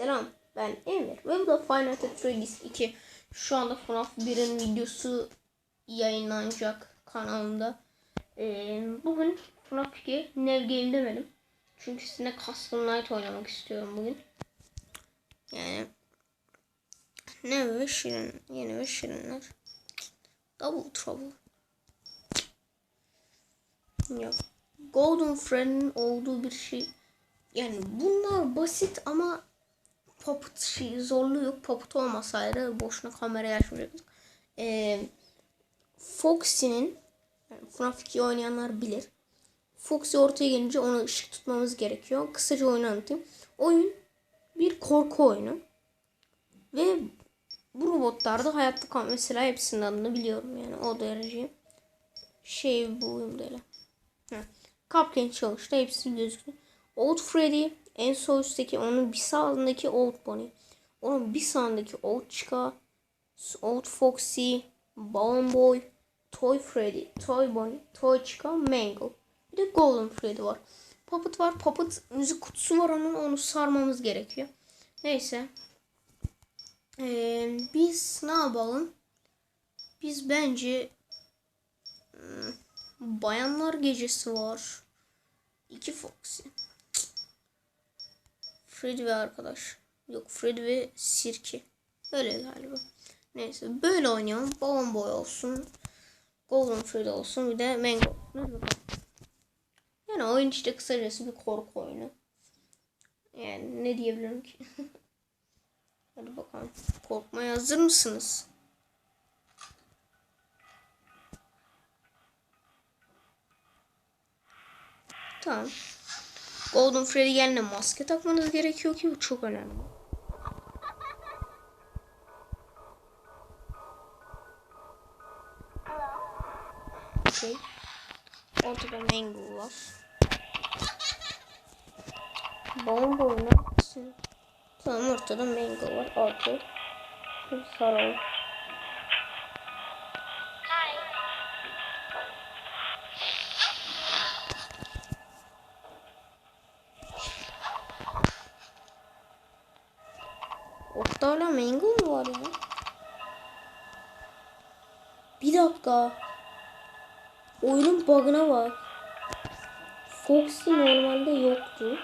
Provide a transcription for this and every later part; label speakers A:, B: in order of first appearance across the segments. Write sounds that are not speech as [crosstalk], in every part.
A: Selam ben Emir ve bu da Final Fantasy 2. Şu anda FNAF 1'in videosu yayınlanacak kanalımda. Ee, bugün FNAF 2 Nev Game demedim. Çünkü sizinle Custom Night oynamak istiyorum bugün. Yani ne ve şirin, yeni ve şirinler. Double Trouble. Ya Golden Friend'in olduğu bir şey. Yani bunlar basit ama Puppet şey zorluğu yok. Puppet olmasaydı boşuna kamerayı açmayacaktık. Ee, Foxy'nin yani FNAF 2 oynayanlar bilir. Foxy ortaya gelince ona ışık tutmamız gerekiyor. Kısaca oyunu anlatayım. Oyun bir korku oyunu. Ve bu robotlarda hayatta kal mesela hepsinin adını biliyorum yani o derece. Şey bu oyunda öyle. Cupcake çalıştı hepsi gözüküyor. Old Freddy en sol üstteki onun bir sağındaki Old Bonnie. Onun bir sağındaki Old Chica, Old Foxy, Balloon Boy, Toy Freddy, Toy Bonnie, Toy Chica, Mangle. Bir de Golden Freddy var. Puppet var. Puppet müzik kutusu var onun. Onu sarmamız gerekiyor. Neyse. Ee, biz ne yapalım? Biz bence hmm, Bayanlar Gecesi var. İki Foxy. Freddy ve arkadaş. Yok Freddy ve Sirki. Öyle galiba. Neyse böyle oynayalım. Balon boy olsun. Golden Freddy olsun. Bir de Mango. Yani oyun işte kısacası bir korku oyunu. Yani ne diyebilirim ki? [laughs] Hadi bakalım. Korkmaya hazır mısınız? Tamam. Golden Freddy yerine maske takmanız gerekiyor ki bu çok önemli. Okey. Ortada Mangle var. Oynar mısın? Tamam ortada Mangle var. Okey. Şimdi Ortada hala Mangle mu var ya? Bir dakika. Oyunun bug'ına bak. Foxy normalde yoktu.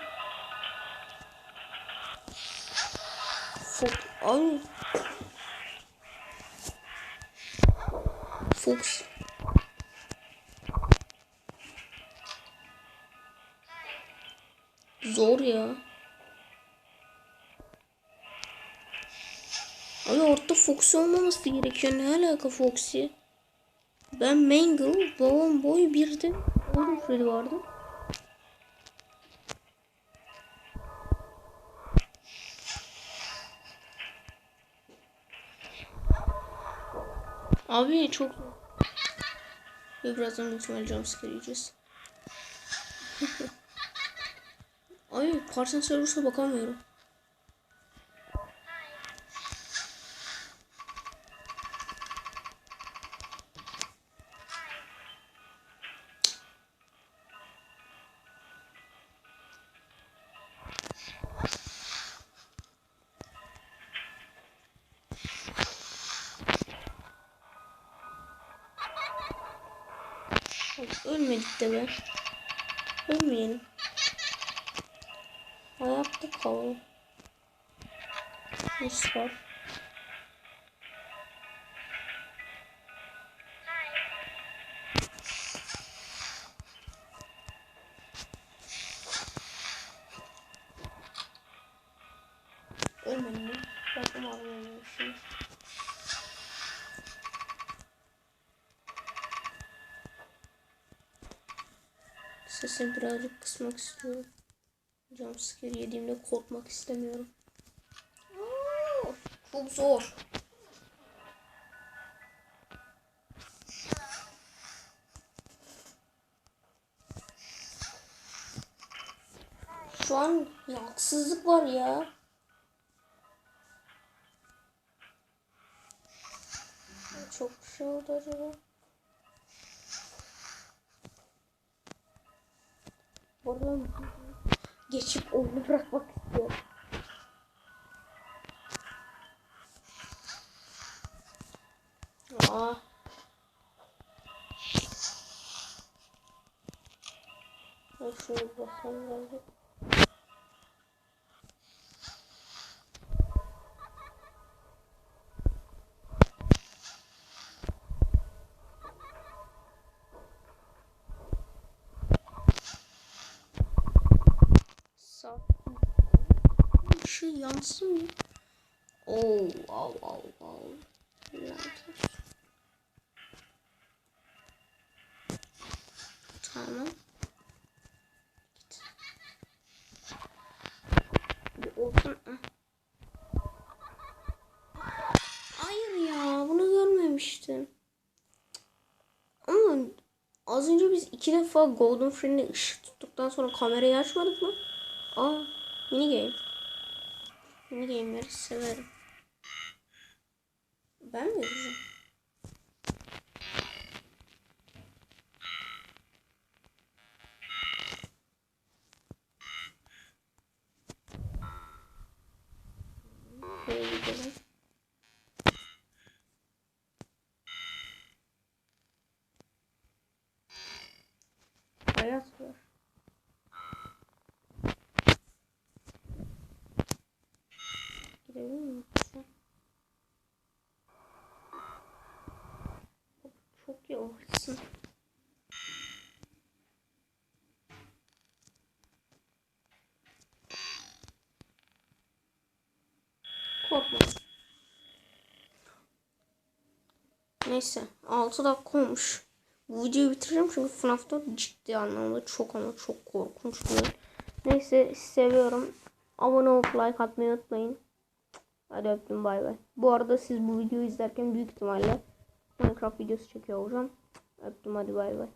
A: Fox ay. Fox. Zor ya. Foxy olmaması gerekiyor. Ne alaka Foxy? Ben Mangle, babam boy birdi. Golden Freddy vardı. Abi çok Ve birazdan ihtimalle jumpscare yiyeceğiz. [laughs] Ay Parson Server'sa bakamıyorum. Ölmedik de be. Ölmeyelim. Hayatta kalalım. Mis var. Ölmedim Bakım ağrıyormuşum. Sesini birazcık kısmak istiyorum. Jumpscare yediğimde korkmak istemiyorum. Çok zor. Şu an haksızlık var ya. çok bir şey oldu acaba? Oradan geçip onu bırakmak istiyorum. Aa. Ben şunu bırakalım bence. Işığı yansın mı? Au, au. Lanet olsun. Tamam. Git. Bir olsun. Hayır ya, bunu görmemiştim. Ama az önce biz iki defa Golden Friend'e ışık tuttuktan sonra kamerayı açmadık mı? Aa, mini game. Nereye inmeri severim. Ben mi yürüyeceğim? Korkma. Neyse 6 dakika olmuş. Bu videoyu bitireceğim çünkü FNAF'ta ciddi anlamda çok ama çok korkunç. Neyse seviyorum. Abone olup like atmayı unutmayın. Hadi öptüm bay bay. Bu arada siz bu videoyu izlerken büyük ihtimalle Minecraft videosu çekiyor olacağım. Öptüm hadi bay bay.